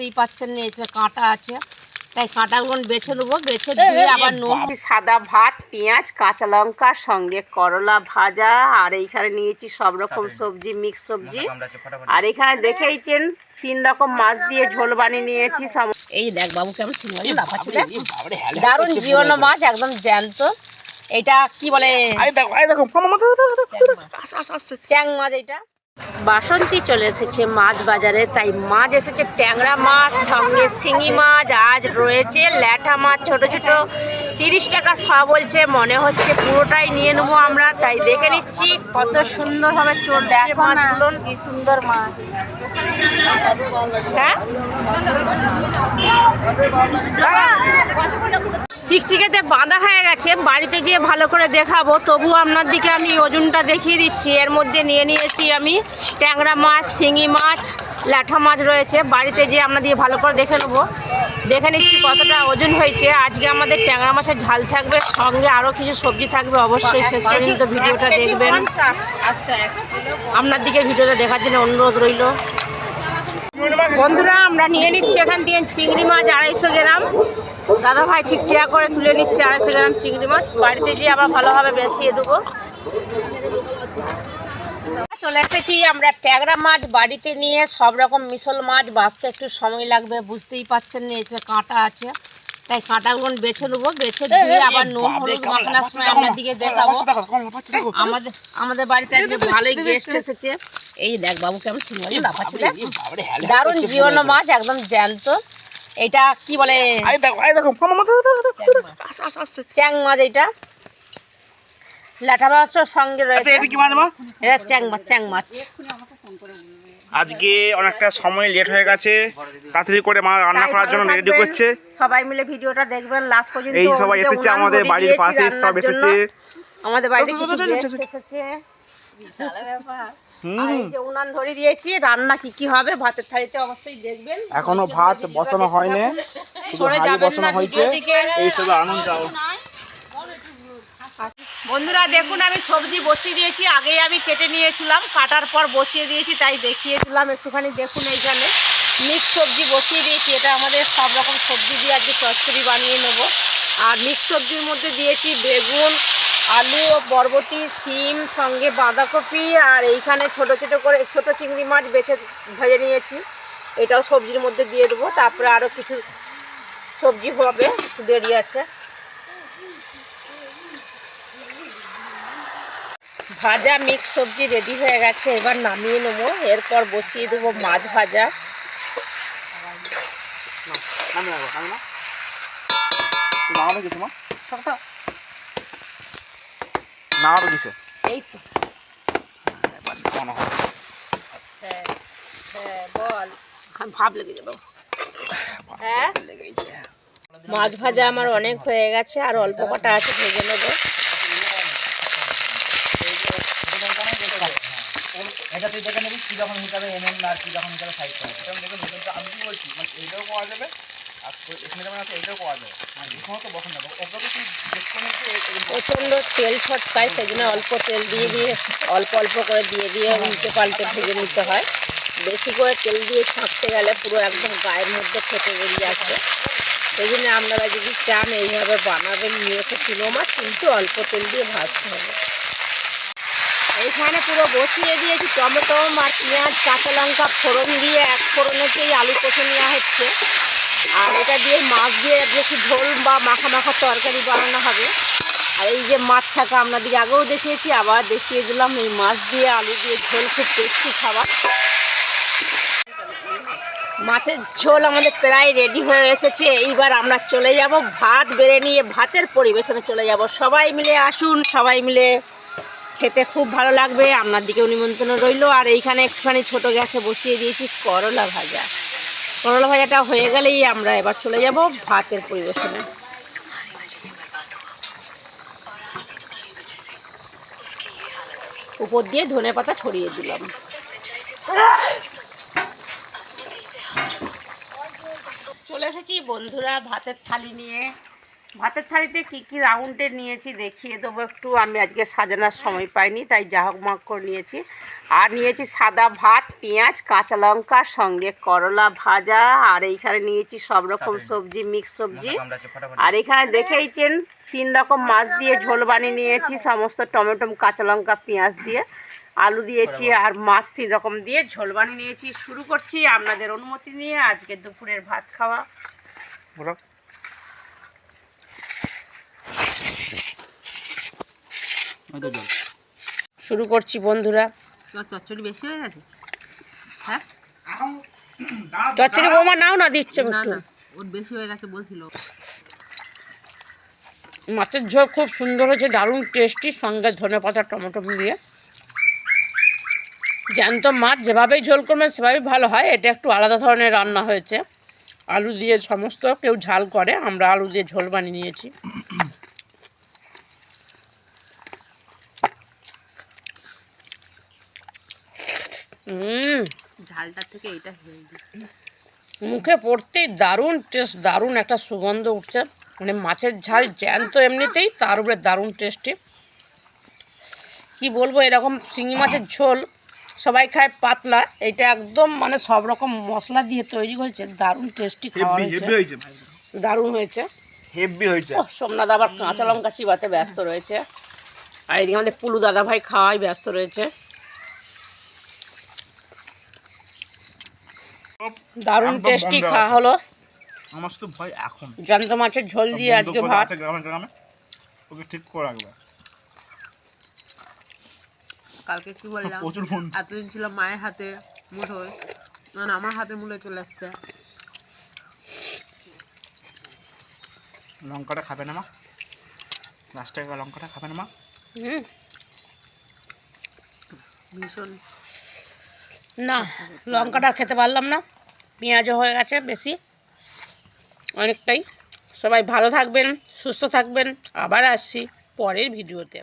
বুঝতেই পাচ্ছেন না এটা কাঁটা আছে তাই কাঁটাগুলো বেছে নেব বেছে দিয়ে আবার নুন সাদা ভাত পেঁয়াজ কাঁচা লঙ্কা সঙ্গে করলা ভাজা আর এইখানে নিয়েছি সব রকম সবজি মিক্স সবজি আর এখানে দেখেইছেন তিন রকম মাছ দিয়ে ঝোল বানিয়ে নিয়েছি সব- এই দেখ বাবু কেমন সিনেমা লাফাচ্ছে দারুণ জীবন মাছ একদম জ্যান্ত এটা কি বলে দেখো আই দেখো মামা আস আস আস ট্যাং মাছ এটা বাসন্তী চলে এসেছে মাছ বাজারে তাই মাছ এসেছে ট্যাংরা মাছ সঙ্গে শিঙি মাছ আজ রয়েছে ল্যাঠা মাছ ছোট ছোট তিরিশ টাকা শ বলছে মনে হচ্ছে পুরোটাই নিয়ে নেব আমরা তাই দেখে নিচ্ছি কত সুন্দর সুন্দরভাবে চোর দেখ মাছগুলো কি সুন্দর মাছ। হ্যাঁ? চিকচিকেতে বাঁধা হয়ে গেছে। বাড়িতে যেয়ে ভালো করে দেখাবো। তবু আপনার দিকে আমি ওজনটা দেখিয়ে দিচ্ছি। এর মধ্যে নিয়ে নিয়েছি আমি ট্যাংরা মাছ, শিঙি মাছ, ল্যাঠা মাছ রয়েছে। বাড়িতে যেয়ে আপনাদের ভালো করে দেখে নেব। দেখে নিচ্ছি কতটা ওজন হয়েছে। আজকে আমাদের ট্যাংরা মাছের ঝাল থাকবে। সঙ্গে আরও কিছু সবজি থাকবে। অবশ্যই শেষ পর্যন্ত ভিডিওটা দেখবেন। আপনার দিকে ভিডিওটা দেখার জন্য অনুরোধ রইল। বন্ধুরা, আমরা নিয়ে নিচ্ছি এখান থেকে চিংড়ি মাছ আড়াইশো গ্রাম। দাদা ভাই চিকচিয়া করে তুলে নিচ্ছে আড়াইশো গ্রাম চিংড়ি মাছ। বাড়িতে গিয়ে আবার ভালোভাবে বেঁচিয়ে দেবো। চলে এসেছি আমরা ট্যাংরা মাছ বাড়িতে নিয়ে। সব রকম মিশল মাছ বাঁচতে একটু সময় লাগবে বুঝতেই পাচ্ছেন না এটা কাঁটা আছে। তাই কাঁটাগুলো বেছে নেব বেছে দিয়ে আবার নুন হলুদ মাখানোর সময় আপনার দিকে দেখাবো। আমাদের আমাদের বাড়িতে আজকে ভালোই গেস্ট এসেছে। এই দেখ বাবু কেমন সিনেমা লাফাচ্ছে দেখ। দারুণ জীবন মাছ একদম জ্যান্ত। এটা কি বলে? আই দেখো আই দেখো মামা মাথা আস আস আস। চ্যাং মাছ এটা। লাঠা মাছের সঙ্গে আচ্ছা রয়েছে। এটা কি মাছ মা? এটা চ্যাং মাছ চ্যাং মাছ। আজকে অনেকটা সময় লেট হয়ে গেছে। তাড়াতাড়ি করে মা রান্না করার জন্য রেডি করছে। সবাই মিলে ভিডিওটা দেখবেন। লাস্ট পর্যন্ত এই সবাই এসেছে আমাদের বাড়ির পাশে সব এসেছে। আমাদের বাড়িতে কিছু। এসেছে। বিশাল ব্যাপার। উনান ধরে দিয়েছি রান্না কি কি হবে ভাতের থালিতে অবশ্যই দেখবেন। এখনও ভাত বসানো হয়নি সরে যাবেন না হয়েছে। এই শুধু আনন্দ। বন্ধুরা দেখুন আমি সবজি বসিয়ে দিয়েছি। আগেই আমি কেটে নিয়েছিলাম কাটার পর বসিয়ে দিয়েছি তাই দেখিয়েছিলাম একটুখানি। দেখুন এইখানে মিক্স সবজি বসিয়ে দিয়েছি। এটা আমাদের সব রকম সবজি দিয়ে আজকে চচ্চড়ি বানিয়ে নেব। আর মিক্স সবজির মধ্যে দিয়েছি বেগুন আলু ও বরবটি সিম সঙ্গে বাঁধাকপি আর এইখানে ছোট ছোট করে ছোট চিংড়ি মাছ বেছে ভেজে নিয়েছি। এটাও সবজির মধ্যে দিয়ে দেবো। তারপরে আরও কিছু সবজি হবে একটু দেরি আছে। ভাজা মিক্স সবজি রেডি হয়ে গেছে এবার নামিয়ে নেব। এরপর বসিয়ে দেবো মাছ ভাজা। নামে না নামাবে কিছু এই তো। হ্যাঁ হ্যাঁ বল ভাব লেগে যাব। হ্যাঁ? মাছ ভাজা আমার অনেক হয়ে গেছে আর অল্প কটা আছে ভেজে নেব। এটা তুই দেখে নিবি কি রকম হিসাবে এমএম আর কি রকম হিসাবে সাইজ করে আমি দেখে নিবি। আমি কি বলছি? মানে এইটাও পাওয়া যাবে প্রচণ্ড তেল ছটকায় সেই জন্য অল্প তেল দিয়ে দিয়ে, অল্প অল্প করে দিয়ে দিয়ে উল্টে পাল্টে ভেজে নিতে হয়। বেশি করে তেল দিয়ে ছাঁকতে গেলে পুরো একদম গায়ের মধ্যে ফেটে বেরিয়ে আসে। সেই জন্য আপনারা যদি চান, এইভাবে বানাবেন, নিয়ে এসে চুনো মাছ, কিন্তু অল্প তেল দিয়ে ভাজতে হবে। এইখানে পুরো বসিয়ে দিয়েছি টমেটো আর পেঁয়াজ, কাঁচা লঙ্কা ফোড়ন দিয়ে, এক ফোড়নেতেই আলু কষে নেওয়া হচ্ছে। আর এটা দিয়ে মাছ দিয়ে বেশি ঝোল বা মাখা মাখা তরকারি বানানো হবে। আর এই যে মাছ ছাকা আপনাদের আগেও দেখিয়েছি, আবার দেখিয়ে দিলাম এই মাছ দিয়ে আলু দিয়ে ঝোল, খুব টেস্টি খাবার। মাছের ঝোল আমাদের প্রায় রেডি হয়ে এসেছে। এইবার আমরা চলে যাব ভাত বেড়ে নিয়ে, ভাতের পরিবেশনে চলে যাব। সবাই মিলে আসুন, সবাই মিলে খেতে খুব ভালো লাগবে। আপনার দিকেও নিমন্ত্রণ রইল। আর এইখানে একটুখানি ছোট গ্যাসে বসিয়ে দিয়েছি করলা ভাজা। করলা ভাজাটা হয়ে গেলেই আমরা এবার চলে যাব ভাতের পরিবেশনে। উপর দিয়ে ধনে পাতা ছড়িয়ে দিলাম। চলে এসেছি বন্ধুরা ভাতের থালি নিয়ে। ভাতের থালিতে কী কী রাউন্ডে নিয়েছি দেখিয়ে দেবো একটু। আমি আজকে সাজানোর সময় পাইনি তাই জাহক মাক করে নিয়েছি। আর নিয়েছি সাদা ভাত পেঁয়াজ কাঁচা লঙ্কা সঙ্গে করলা ভাজা আর এইখানে নিয়েছি সব রকম সবজি মিক্স সবজি। আর এখানে দেখেইছেন তিন রকম মাছ দিয়ে ঝোল বানিয়ে নিয়েছি সমস্ত টমেটো কাঁচা লঙ্কা পেঁয়াজ দিয়ে। আলু দিয়েছি আর মাছ তিন রকম দিয়ে ঝোল বানিয়ে নিয়েছি। শুরু করছি আপনাদের অনুমতি নিয়ে আজকে দুপুরের ভাত খাওয়া। ওরা ওই তো জল। শুরু করছি বন্ধুরা। চচ্চড়ি বেশি হয়ে গেছে? হ্যাঁ? চচ্চড়ি বোমা নাও না দিচ্ছে একটু। না ওর বেশি হয়ে গেছে বলছিল। মাছের ঝোল খুব সুন্দর হয়েছে দারুণ টেস্টি সঙ্গে ধনে পাতা টমেটো দিয়ে। জ্যান্ত মাছ যেভাবেই ঝোল করবেন সেভাবেই ভালো হয়। এটা একটু আলাদা ধরনের রান্না হয়েছে। আলু দিয়ে সমস্ত কেউ ঝাল করে আমরা আলু দিয়ে ঝোল বানিয়ে নিয়েছি। হুম। থেকে এটা হেলদি মুখে পড়তেই দারুণ টেস্ট দারুণ একটা সুগন্ধ উঠছে। মানে মাছের ঝাল জ্যান্ত এমনিতেই তার উপরে দারুণ টেস্টি। কি বলব এরকম শিঙি মাছের ঝোল সবাই খায় পাতলা এটা একদম মানে সব রকম মশলা দিয়ে তৈরি হয়েছে দারুণ টেস্টি খাওয়া হয়েছে। দারুণ হয়েছে। হেভি হয়েছে। সোমনাথ আবার কাঁচা লঙ্কা চিবাতে ব্যস্ত রয়েছে। আর এদিকে আমাদের পুলু দাদা ভাই খাওয়াই ব্যস্ত রয়েছে। দারুণ টেস্টি খাওয়া হলো। আমার শুধু ভয় এখন। জ্যান্ত মাছের ঝোল দিয়ে আজকে ভাত। গ্রামে গ্রামে। ওকে ঠিক করে রাখবে। কালকে কি বললাম? এতদিন ছিল মায়ের হাতে মুঠোয়। না আমার হাতে মুলে চলে আসছে। লঙ্কাটা খাবে না মা? লাস্টে লঙ্কাটা খাবে না মা? হুম। ভীষণ না, লঙ্কাটা খেতে পারলাম না। পেঁয়াজও হয়ে গেছে বেশি। অনেকটাই। সবাই ভালো থাকবেন, সুস্থ থাকবেন। আবার আসছি পরের ভিডিওতে।